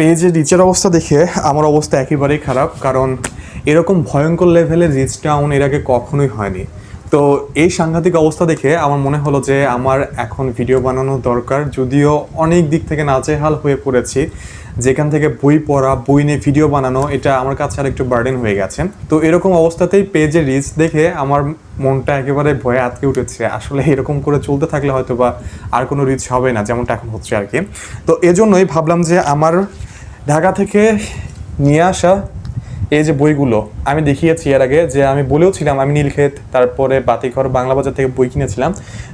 পেজের রিচের অবস্থা দেখে আমার অবস্থা একেবারেই খারাপ, কারণ এরকম ভয়ঙ্কর লেভেলের রিচ ডাউন এর আগে কখনোই হয়নি। তো এই সাংঘাতিক অবস্থা দেখে আমার মনে হলো যে আমার এখন ভিডিও বানানো দরকার, যদিও অনেক দিক থেকে নাচেহাল হয়ে পড়েছি। যেখান থেকে বই পড়া, বই নিয়ে ভিডিও বানানো, এটা আমার কাছে আর একটু বার্ডেন হয়ে গেছে। তো এরকম অবস্থাতেই পেজে রিচ দেখে আমার মনটা একেবারে ভয়ে আটকে উঠেছে। আসলে এরকম করে চলতে থাকলে হয়তো বা আর কোনো রিচ হবে না, যেমনটা এখন হচ্ছে আর কি। তো এজন্যই ভাবলাম যে আমার ঢাকা থেকে নিয়ে আসা এই যে বইগুলো, আমি দেখিয়েছি এর আগে যে আমি বলেও ছিলাম আমি নীলক্ষেত, তারপরে বাতিঘর, বাংলা বাজার থেকে বই কিনেছিলাম।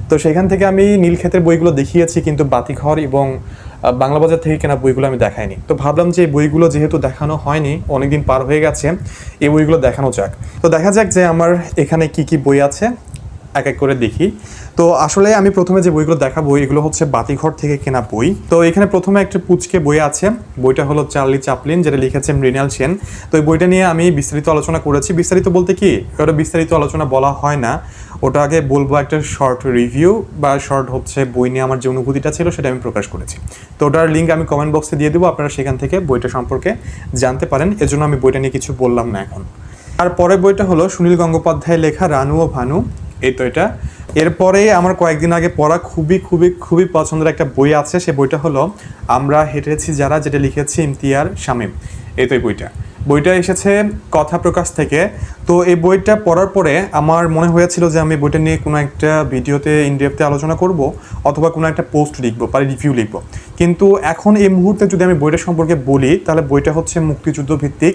তো সেখান থেকে আমি নীলক্ষেতের বইগুলো দেখিয়েছি, কিন্তু বাতিঘর এবং বাংলা বাজার থেকে কেনা বইগুলো আমি দেখাইনি। তো ভাবলাম যে এই বইগুলো যেহেতু দেখানো হয়নি, অনেকদিন পার হয়ে গেছে, এই বইগুলো দেখানো যাক। তো দেখা যাক যে আমার এখানে কি কি বই আছে। এক এক করে দেখি। তো আসলে আমি প্রথমে যে বইগুলো দেখাবো, এগুলো হচ্ছে বাতিঘর থেকে কেনা বই। তো এখানে প্রথমে একটা পুচকে বই আছে। বইটা হলো চার্লি চাপলিন, যেটা লিখেছে মৃণাল সেন। তো এই বইটা নিয়ে আমি বিস্তারিত আলোচনা করেছি। বিস্তারিত বলতে কি? ওটা বিস্তারিত আলোচনা বলা হয় না। ওটা আগে বলব একটা শর্ট রিভিউ, বা শর্ট হচ্ছে বই নিয়ে আমার যে অনুভূতিটা ছিল, সেটা আমি প্রকাশ করেছি। তো ওটার লিঙ্ক আমি কমেন্ট বক্সে দিয়ে দেবো, আপনারা সেখান থেকে বইটা সম্পর্কে জানতে পারেন। এজন্য আমি বইটা নিয়ে কিছু বললাম না এখন। আর পরের বইটা হলো সুনীল গঙ্গোপাধ্যায় লেখা রানু ও ভানু। এই তো এটা। এরপরে আমার কয়েকদিন আগে পড়া খুবই খুবই খুবই পছন্দের একটা বই আছে, সে বইটা হলো আমরা হেঁটেছি যারা, যেটা লিখেছি ইমতিয়ার শামীম। এই তো এই বইটা। বইটা এসেছে কথা প্রকাশ থেকে। তো এই বইটা পড়ার পরে আমার মনে হয়েছিল যে আমি বইটা নিয়ে কোনো একটা ভিডিওতে ইনডেপথে আলোচনা করব, অথবা কোনো একটা পোস্ট লিখব, বা রিভিউ লিখব। কিন্তু এখন এই মুহূর্তে যদি আমি বইটা সম্পর্কে বলি, তাহলে বইটা হচ্ছে মুক্তিযুদ্ধ ভিত্তিক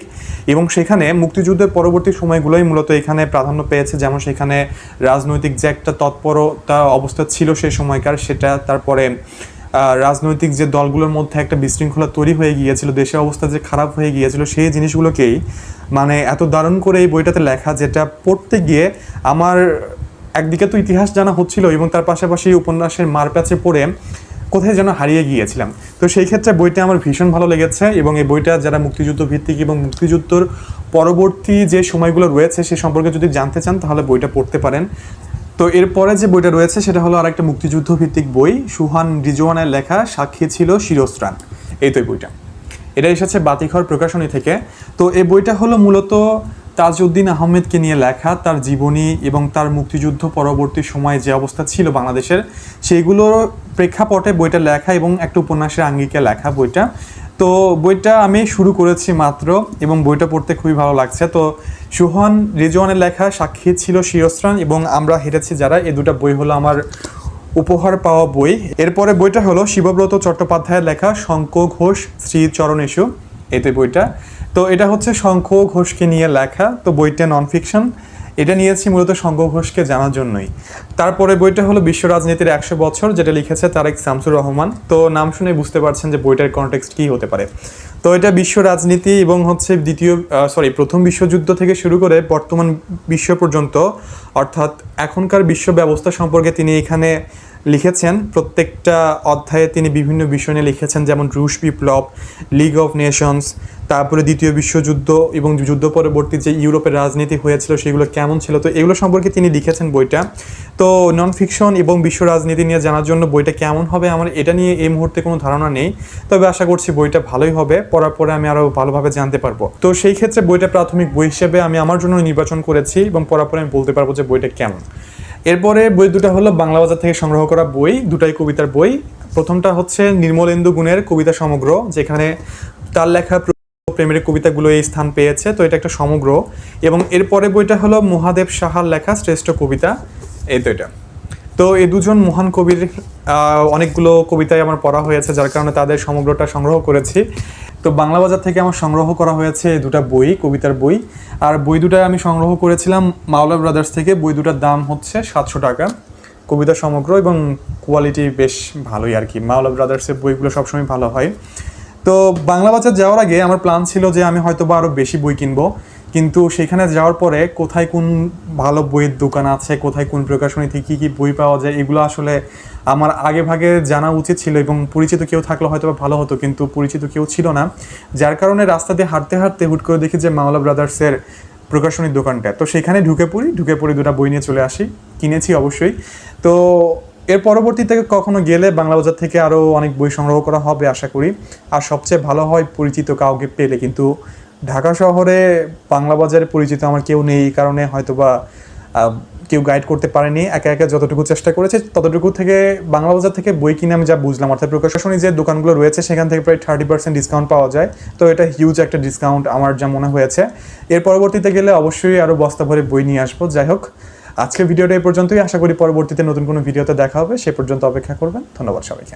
এবং সেখানে মুক্তিযুদ্ধের পরবর্তী সময়গুলোই মূলত এখানে প্রাধান্য পেয়েছে। যেমন সেখানে রাজনৈতিক যে একটা তৎপরতা অবস্থা ছিল সেই সময়কার, সেটা তারপরে রাজনৈতিক যে দলগুলোর মধ্যে একটা বিশৃঙ্খলা তৈরি হয়ে গিয়েছিল, দেশের অবস্থা যে খারাপ হয়ে গিয়েছিল, সেই জিনিসগুলোকেই মানে এত দারুণ করে এই বইটাতে লেখা, যেটা পড়তে গিয়ে আমার একদিকে তো ইতিহাস জানা হচ্ছিল এবং তার পাশাপাশি উপন্যাসের মারপ্যাচে পড়ে কোথায় যেন হারিয়ে গিয়েছিলাম। তো সেই ক্ষেত্রে বইটা আমার ভীষণ ভালো লেগেছে এবং এই বইটা যারা মুক্তিযুদ্ধ ভিত্তিক এবং মুক্তিযুদ্ধর পরবর্তী যে সময়গুলো রয়েছে সে সম্পর্কে যদি জানতে চান, তাহলে বইটা পড়তে পারেন। তো এরপরে যে বইটা রয়েছে, সেটা হলো আরেকটা মুক্তিযুদ্ধ ভিত্তিক বই, সুহান রিজওয়ানের লেখা সাক্ষী ছিল শিরস্ত্রাণ। এই তো বইটা। এটা এসেছে বাতিঘর প্রকাশনী থেকে। তো এই বইটা হলো মূলত তাজউদ্দিন আহমেদকে নিয়ে লেখা তার জীবনী এবং তার মুক্তিযুদ্ধ পরবর্তী সময়ে যে অবস্থা ছিল বাংলাদেশের সেইগুলোর প্রেক্ষাপটে বইটা লেখা এবং একটা উপন্যাসের আঙ্গিকে লেখা বইটা। তো বইটা আমি শুরু করেছি মাত্র এবং বইটা পড়তে খুবই ভালো লাগছে। তো সুহান রিজওয়ানের লেখা সাক্ষী ছিল শিরস্ত্রাণ এবং আমরা হেরেছি যারা। এ দুটো বই হলো আমার উপহার পাওয়া বই। এরপরে বইটা হলো শিবব্রত চট্টোপাধ্যায়ের লেখা শঙ্খ ঘোষ শ্রী চরণেশু এতে বইটা তো এটা হচ্ছে শঙ্খ ঘোষকে নিয়ে লেখা, তো বইটা নন ফিকশন এটা নিয়েছি মূলত শঙ্খ ঘোষকে জানার জন্যই। তারপরে বইটা হলো বিশ্ব রাজনীতির একশো বছর, যেটা লিখেছে তারেক শামসুর রহমান। তো নাম শুনে বুঝতে পারছেন যে বইটার কনটেক্সট কী হতে পারে। তো এটা বিশ্ব রাজনীতি এবং হচ্ছে দ্বিতীয় সরি প্রথম বিশ্বযুদ্ধ থেকে শুরু করে বর্তমান বিশ্ব পর্যন্ত, অর্থাৎ এখনকার বিশ্ব ব্যবস্থা সম্পর্কে তিনি এখানে লিখেছেন। প্রত্যেকটা অধ্যায়ে তিনি বিভিন্ন বিষয় নিয়ে লিখেছেন, যেমন রুশ বিপ্লব লিগ অফ নেশনস তারপরে দ্বিতীয় বিশ্বযুদ্ধ এবং যুদ্ধ পরবর্তী যে ইউরোপের রাজনীতি হয়েছিল, সেগুলো কেমন ছিল? তো এগুলো সম্পর্কে তিনি লিখেছেন বইটা। তো নন ফিকশন এবং বিশ্ব রাজনীতি নিয়ে জানার জন্য বইটা কেমন হবে আমার এটা নিয়ে এই মুহূর্তে কোনো ধারণা নেই। তবে আশা করছি বইটা ভালোই হবে, পড়ার পরে আমি আরও ভালোভাবে জানতে পারব। তো সেই ক্ষেত্রে বইটা প্রাথমিক বই হিসেবে আমি আমার জন্য নির্বাচন করেছি এবং পড়ার পরে আমি বলতে পারব যে বইটা কেমন। এরপরে বই দুটো হলো বাংলা বাজার থেকে সংগ্রহ করা বই, দুটাই কবিতার বই। প্রথমটা হচ্ছে নির্মলেন্দু গুণের কবিতা সমগ্র, যেখানে তার লেখা প্রেমের কবিতাগুলো এই স্থান পেয়েছে, তো এটা একটা সমগ্র। এবং এরপরে বইটা হলো মহাদেব সাহার লেখা শ্রেষ্ঠ কবিতা, এই তো এটা। তো এই দুজন মহান কবির অনেকগুলো কবিতাই আমার পড়া হয়েছে, যার কারণে তাদের সমগ্রটা সংগ্রহ করেছি। তো বাংলা বাজার থেকে আমার সংগ্রহ করা হয়েছে এই দুটা বই, কবিতার বই। আর বই দুটা আমি সংগ্রহ করেছিলাম মাওলা ব্রাদার্স থেকে। বই দুটার দাম হচ্ছে সাতশো টাকা। কবিতা সমগ্র এবং কোয়ালিটি বেশ ভালোই আর কি। মাওলা ব্রাদার্সের বইগুলো সবসময় ভালো হয়। তো বাংলা বাজার যাওয়ার আগে আমার প্ল্যান ছিল যে আমি হয়তো বা আরও বেশি বই কিনবো। কিন্তু সেখানে যাওয়ার পরে কোথায় কোন ভালো বইয়ের দোকান আছে, কোথায় কোন প্রকাশনী থেকে কী কী বই পাওয়া যায়, এগুলো আসলে আমার আগে ভাগে জানা উচিত ছিল এবং পরিচিত কেউ থাকলে হয়তো ভালো হতো, কিন্তু পরিচিত কেউ ছিল না। যার কারণে রাস্তা দিয়ে হাঁটতে হাঁটতে হুট করে দেখি যে মাওলা ব্রাদার্সের প্রকাশনীর দোকানটা। তো সেখানে ঢুকে পড়ি ঢুকে পড়ি দুটো বই নিয়ে চলে আসি, কিনেছি অবশ্যই। তো এর পরবর্তীতে কখনো গেলে বাংলা বাজার থেকে আরও অনেক বই সংগ্রহ করা হবে, আশা করি। আর সবচেয়ে ভালো হয় পরিচিত কাউকে পেলে, কিন্তু ঢাকা শহরে বাংলা বাজারে পরিচিত আমার কেউ নেই এই কারণে হয়তোবা কেউ গাইড করতে পারেনি। একা একা যতটুকু চেষ্টা করেছে, ততটুকু থেকে বাংলা বাজার থেকে বই কিনে আমি যা বুঝলাম, অর্থাৎ প্রকাশনী যে দোকানগুলো রয়েছে, সেখান থেকে প্রায় থার্টি পার্সেন্ট ডিসকাউন্ট পাওয়া যায়। তো এটা হিউজ একটা ডিসকাউন্ট আমার যা মনে হয়েছে। এর পরবর্তীতে গেলে অবশ্যই আরও বস্তা ভরে বই নিয়ে আসব। যাই হোক, আজকের ভিডিওটা এই পর্যন্তই। আশা করি পরবর্তীতে নতুন কোনো ভিডিওতে দেখা হবে। সে পর্যন্ত অপেক্ষা করবেন। ধন্যবাদ সবাইকে।